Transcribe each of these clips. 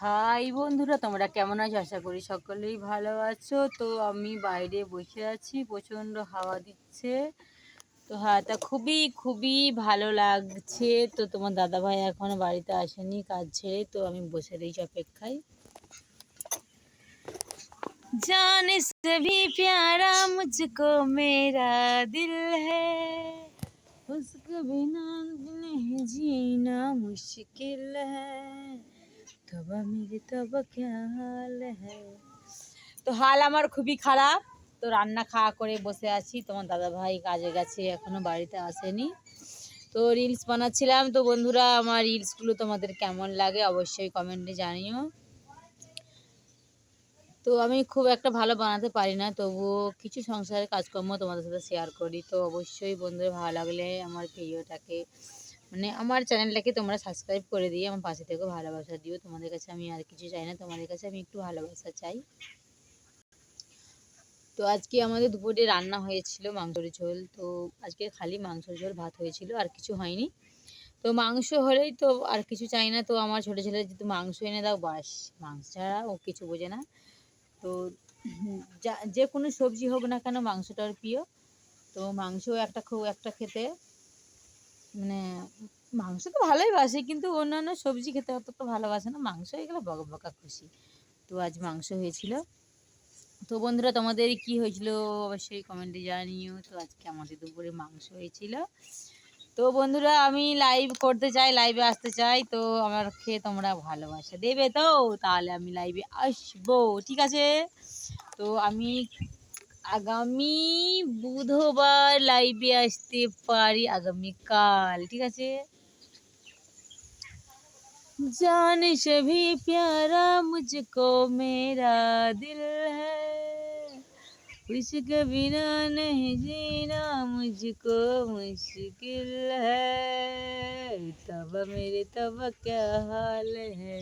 High বন্ধুরা তোমরা কেমন আছো আশা করি সকলেই ভালো আছো তো আমি বাইরে বসে আছি প্রচণ্ড হাওয়া দিচ্ছে তো হাওয়াটা খুবই খুবই ভালো লাগছে তো তোমার দাদা ভাই এখনো বাড়িতে আসেনি কাজ ছেড়ে তো আমি বসে রয়েছি অপেক্ষায় जाने से भी प्यारा मुझको मेरा दिल है उसके बिना नहीं जीना मुश्किल है তো হাল আমার খুবই খারাপ। তো রান্না খাওয়া করে বসে আছি। তোমার দাদা ভাই কাজে গেছে, এখনও বাড়িতে আসেনি। তো রিলস বানাচ্ছিলাম। তো বন্ধুরা, আমার রিলসগুলো তোমাদের কেমন লাগে অবশ্যই কমেন্টে জানিও। তো আমি খুব একটা ভালো বানাতে পারি না, তবুও কিছু সংসারের কাজকর্ম তোমাদের সাথে শেয়ার করি। তো অবশ্যই বন্ধুরা, ভালো লাগলে আমার ভিডিওটাকে মানে আমার চ্যানেলটাকে তোমরা সাবস্ক্রাইব করে দিয়ে আমার পাশে থেকেও ভালোবাসা দিও। তোমাদের কাছে আমি আর কিছু চাই না, তোমাদের কাছে আমি একটু ভালোবাসা চাই। তো আজকে আমাদের দুপুরে রান্না হয়েছিল মাংসর ঝোল। তো আজকে খালি মাংসর ঝোল, ভাত হয়েছিল, আর কিছু হয়নি। তো মাংস হলেই তো আর কিছু চাই না। তো আমার ছোটো ছেলে যেহেতু মাংস এনে দাও, বাস। মাংস ছাড়া ও কিছু বোঝে না। তো যা, যে কোনো সবজি হোক না কেন মাংসটা ওর প্রিয়। তো মাংস একটা খুব একটা খেতে মানে মাংস তো ভালোই বাসে, কিন্তু অন্যান্য সবজি খেতে অতটা ভালোবাসে না। মাংস হয়ে গেলে বকা বকা খুশি। তো আজ মাংস হয়েছিল। তো বন্ধুরা, তোমাদের কি হয়েছিল অবশ্যই কমেন্টে জানিও। তো আজকে আমাদের দুপুরে মাংস হয়েছিল। তো বন্ধুরা, আমি লাইভ করতে চাই লাইভে আসতে চাই। তো আমার খেয়ে তোমরা ভালোবাসা দেবে তো? তাহলে আমি লাইভে আসব। ঠিক আছে? তো আমি আগামী বুধবার লাইভে আসতে পারি আগামীকাল ঠিক আছে जाने से भी प्यारा मुझको मेरा दिल है उसके बिना नहीं जीना मुझको मुश्किल है तब मेरे तब क्या हाल है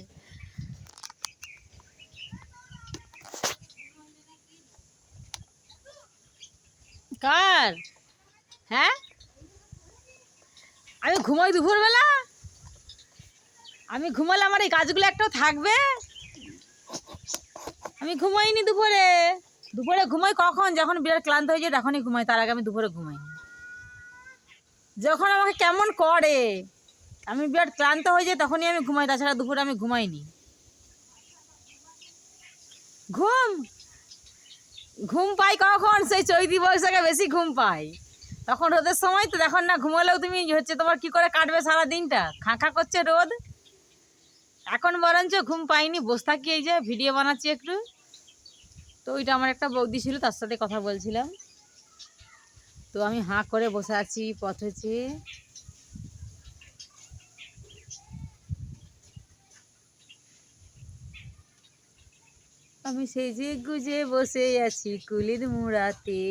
কার? হ্যাঁ? আমি ঘুমাই দুপুরবেলা? আমি ঘুমালে আমার এই কাজগুলো একটাও থাকবে? আমি ঘুমাইনি দুপুরে। দুপুরে ঘুমাই কখন? যখন বিরাট ক্লান্ত হয়ে যায় তখনই ঘুমাই, তার আগে আমি দুপুরে ঘুমাই যখন আমাকে কেমন করে, আমি বিরাট ক্লান্ত হয়ে যাই তখনই আমি ঘুমাই, তাছাড়া দুপুরে আমি ঘুমাইনি। ঘুম! ঘুম পাই কখন? সেই চৈতি বৈশাখে বেশি ঘুম পাই। তখন রোদের সময় তো দেখো না, ঘুমালেও তুমি হচ্ছে তোমার কি করে কাটবে সারা দিনটা? খাঁখা করছে রোদ। এখন বরঞ্চ ঘুম পাইনি। বসে থাকি এই যে, ভিডিও বানাচ্ছি একটু। তো ওইটা আমার একটা বৌদি ছিল, তার সাথে কথা বলছিলাম। তো আমি হাঁ করে বসে আছি, পথে আমি সেজে গুজে বসে আছি কুলির মুড়াতে।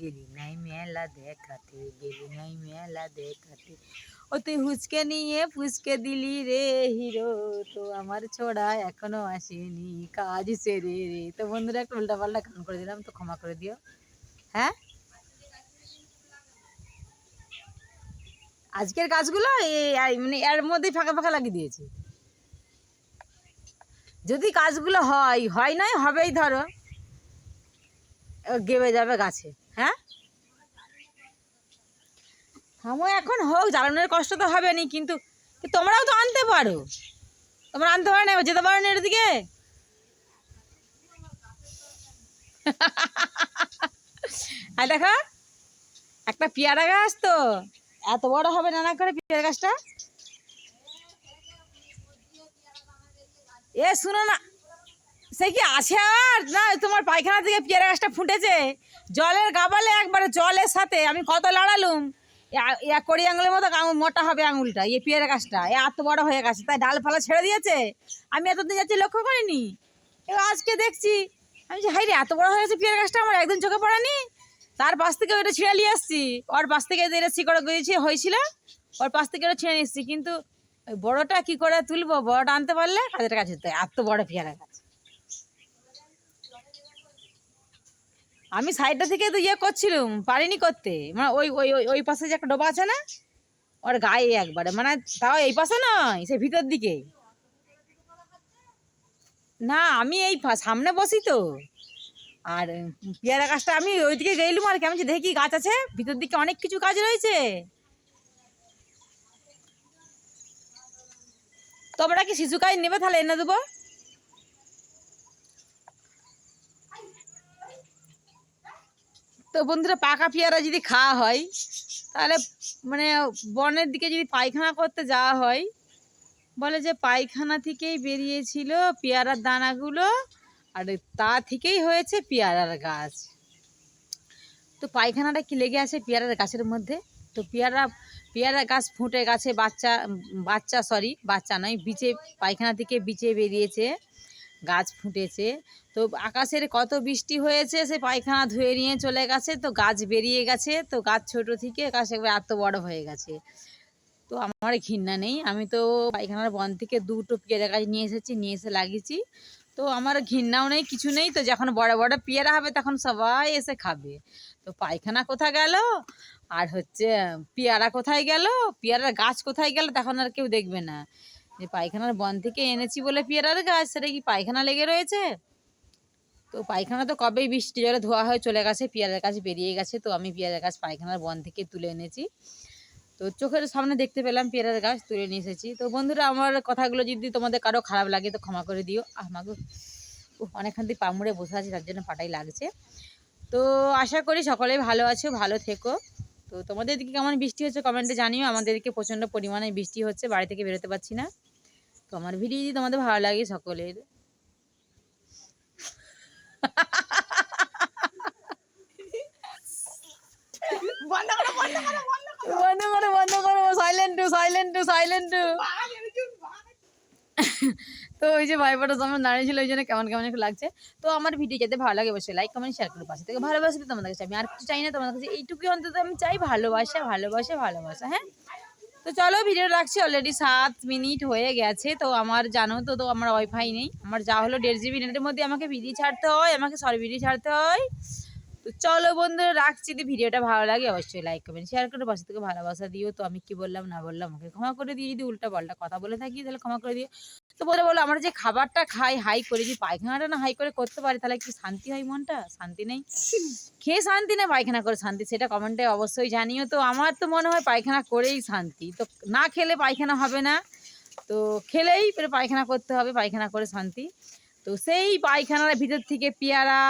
গেলি নাই মেলা দেখাতে, গেলি নাই মেলা দেখাতে। ও তুই হুচকে নিয়ে ফুচকে দিলি রে হিরো, তো আমার ছোড়া এখনও আসেনি, কাজ সেরে রে। তো বন্ধুরা, একটু উল্টা পাল্টা গান করে দিলাম, তো ক্ষমা করে দিও। হ্যাঁ? আজকের কাজগুলো এই- মানে এর মধ্যেই ফাঁকা ফাঁকা লাগিয়ে দিয়েছি। যদি কাজগুলো হয় হয় নাই, হবেই ধরো। গেবে যাবে গাছে হ্যাঁ? হামো এখন হোক, জ্বালানোর কষ্ট তো হবে নি কিন্তু তোমরাও তো আনতে পারো। তোমরা আনতে পারো না যেতে পারো না এর দিকে আর দেখো, একটা পেয়ারা গাছ তো, এত বড় হবে নানা করে পেয়ারা গাছটা? এ, শুনো না। সে কি আছে আর? না তোমার পায়খানা থেকে পেয়ারা গাছটা ফুটেছে। জলের গাবালে একবারে জলের সাথে আমি কত লড়ালুম। এ- এ, কড়ি আঙুলের মতো মোটা হবে আঙুলটা, এই পেয়ারা গাছটা। এ, এত বড় হয়ে গেছে, তাই ডাল ফালা ছেড়ে দিয়েছে। আমি এতদিন যাচ্ছি লক্ষ্য করিনি। এবার আজকে দেখছি। আমি হাই রে এত বড় হয়ে গেছে পেয়ারা গাছটা, আমার একদিন চোখে পড়েনি। তার পাশ থেকে ওটা ছিঁড়ে নিয়ে আসছি ওর পাশ থেকে এটা শিকড় গিয়েছি হয়েছিল, ওর পাশ থেকে ওটা ছিঁড়ে নিয়ে কিন্তু ওই বড়টা কি করে তুলবো? বড়টা আনতে পারলে কাজের কাজ হতো এত বড় পেয়ারা গাছ আমি সাইডটা থেকে তো ইয়ে করছিলাম, পারিনি করতে। মানে ওই ওই ওই পাশে যে একটা ডোবা আছে না, ওর গায়ে একবারে। মানে তাও এই পাশে নয় সে ভিতর দিকে। না, আমি এই সামনে বসি তো। আর পেয়ারা গাছটা আমি ওইদিকে গেলুম আর কি। আমি যে দেখি গাছ আছে, ভিতর দিকে অনেক কিছু গাছ রয়েছে। তোমরা কি শিশু কাজ নেবে তাহলে এনে দেবো? তো বন্ধুরা, পাকা পেয়ারা যদি খাওয়া হয়, তাহলে মানে বনের দিকে যদি পায়খানা করতে যাওয়া হয়, বলে যে পায়খানা থেকেই বেরিয়েছিল পেয়ারার দানাগুলো আর তা থেকেই হয়েছে পেয়ারার গাছ। তো পায়খানাটা কি লেগে আছে পেয়ারার গাছের মধ্যে? তো পেয়ারা পেয়ারা গাছ ফুটে গাছে, বাচ্চা বাচ্চা সরি বাচ্চা নয়, বিচে, পায়খানা থেকে বিচে বেরিয়েছে, গাছ ফুটেছে। তো আকাশের কত বৃষ্টি হয়েছে, সে পায়খানা ধুয়ে নিয়ে চলে গেছে, তো গাছ বেরিয়ে গেছে, তো গাছ ছোট থেকে গাছ একবার এত বড় হয়ে গেছে। তো আমার ঘৃণা নেই, আমি তো পায়খানার বন থেকে দুটো পেয়ারা গাছ নিয়ে এসেছি, নিয়ে এসে লাগিয়েছি। তো আমার ঘৃণাও নেই, কিছু নেই, তো যখন বড় বড় পেয়ারা হবে, তখন সবাই এসে খাবে। তো পায়খানা কোথা গেল? আর হচ্ছে, পেয়ারা কোথায় গেল? পেয়ারার গাছ কোথায় গেল? তখন আর কেউ দেখবে না। যে পায়খানার বন থেকে এনেছি বলে পেয়ারার গাছ, সেটা কি পায়খানা লেগে রয়েছে? তো পায়খানা তো কবেই বৃষ্টি জলে ধোয়া হয়ে চলে গেছে, পেয়ারার গাছ বেরিয়ে গেছে, তো আমি পেয়ারার গাছ পায়খানার বন থেকে তুলে এনেছি। তো চোখের সামনে দেখতে পেলাম পেয়ারার গাছ তুলে নিয়ে এসেছি। তো বন্ধুরা, আমার কথাগুলো যদি তোমাদের কারও খারাপ লাগে, তো ক্ষমা করে দিও। আমাকে অনেকখান থেকে পামুড়ে বসে আছি, তার জন্য পাটাই লাগছে। তো আশা করি সকলেই ভালো আছো, ভালো থেকো। তো তোমাদের দিকে কেমন বৃষ্টি হচ্ছে কমেন্টে জানিও। আমাদের দিকে প্রচণ্ড পরিমাণে বৃষ্টি হচ্ছে বাড়ি থেকে বেরোতে পারছি না। তো আমার ভিডিও যদি তোমাদের ভালো লাগে সকলের। বন্ধ করো বন্ধ করো silent two silent two silent two তো ওই যে ভাইফোঁটার সামনে দাঁড়িয়ে ছিল, ওই জন্য কেমন কেমন একটু লাগছে। তো আমার ভিডিও যাতে ভালো লাগে অবশ্যই। লাইক কমেন্ট শেয়ার করে পাশে থেকে। ভালোবাসা দিতে তোমাদের কাছে আমি আর কিছু চাই না, তোমাদের কাছে। এইটুকুই অন্তত আমি চাই, ভালোবাসা ভালোবাসা ভালোবাসা হ্যাঁ? তো চলো ভিডিও রাখছি অলরেডি সাত মিনিট হয়ে গেছে। তো আমার জানো তো তো আমার ওয়াইফাই নেই। আমার যা হলো দেড় জিবি নেটের মধ্যে আমাকে ভিডিও ছাড়তে হয়, আমাকে সরি ভিডিও ছাড়তে হয়। তো চলো বন্ধুরা, রাখছি যদি ভিডিওটা ভালো লাগে অবশ্যই লাইক কমেন্ট শেয়ার করে, পাশে থেকে ভালোবাসা দিও। তো আমি কি বললাম, না বললাম, আমাকে ক্ষমা করে দিয়ে যদি উল্টা পাল্টা কথা বলে থাকি, তাহলে ক্ষমা করে দিও। তো বলে বলো, আমরা যে খাবারটা খাই হাই করে, যদি পায়খানাটা না হাই করে করতে পারি, তাহলে কি শান্তি হয় মনটা? শান্তি নেই? খেয়ে শান্তি না পায়খানা করে শান্তি, সেটা কমেন্টে অবশ্যই জানিও। তো আমার তো মনে হয় পায়খানা করেই শান্তি। তো না খেলে পায়খানা হবে না। তো খেলেই পায়খানা করতে হবে, পায়খানা করে শান্তি। তো সেই পায়খানার ভিতর থেকে পেয়ারা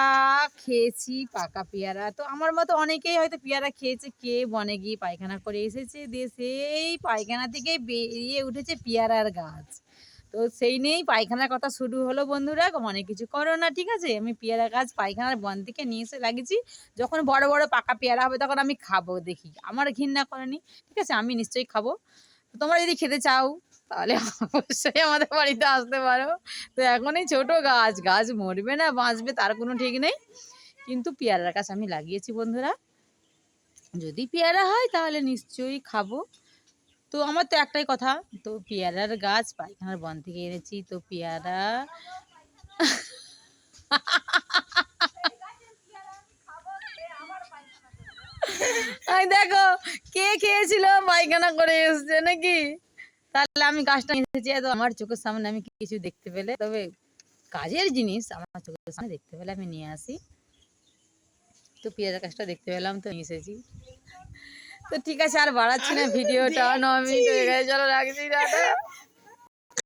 খেয়েছি, পাকা পেয়ারা। তো আমার মতো অনেকেই হয়তো পেয়ারা খেয়েছে, কে বনে গিয়ে পায়খানা করে এসেছে, দিয়ে সেই পায়খানা থেকে বেরিয়ে উঠেছে পেয়ারার গাছ। তো সেই নিয়েই পায়খানার কথা শুরু হলো বন্ধুরা অনেক কিছু করো না, ঠিক আছে? আমি পেয়ারা গাছ পায়খানার বন থেকে নিয়ে এসে লাগিয়েছি। যখন বড় বড় পাকা পেয়ারা হবে তখন আমি খাব দেখি। আমার ঘৃণা করেনি, ঠিক আছে? আমি নিশ্চয়ই খাব। তোমরা যদি খেতে চাও তাহলে অবশ্যই আমাদের বাড়িতে আসতে পারো। তো এখনই ছোট গাছ গাছ মরবে না, বাঁচবে তার কোনো ঠিক নেই। কিন্তু পেয়ারার গাছ আমি লাগিয়েছি বন্ধুরা। যদি পেয়ারা হয় তাহলে নিশ্চয়ই খাব। তো আমার তো একটাই কথা, তো পেয়ারার গাছ পায়খানার বন থেকে এনেছি, তো পেয়ারা এই দেখো, কে খেয়েছিল পায়খানা করে এসছে নাকি? তাহলে আমি গাছটা এসেছি আমার চোখের সামনে আমি কিছু দেখতে পেলে, তবে কাজের জিনিস আমার চোখের সামনে দেখতে পেলে আমি নিয়ে আসি। তো পেঁয়াজ গাছটা দেখতে পেলাম তো, নিয়ে এসেছি। তো ঠিক আছে, আর বাড়াচ্ছি না ভিডিওটা, ন মিনিট হয়ে গেছে, চলো রাখছি দাদা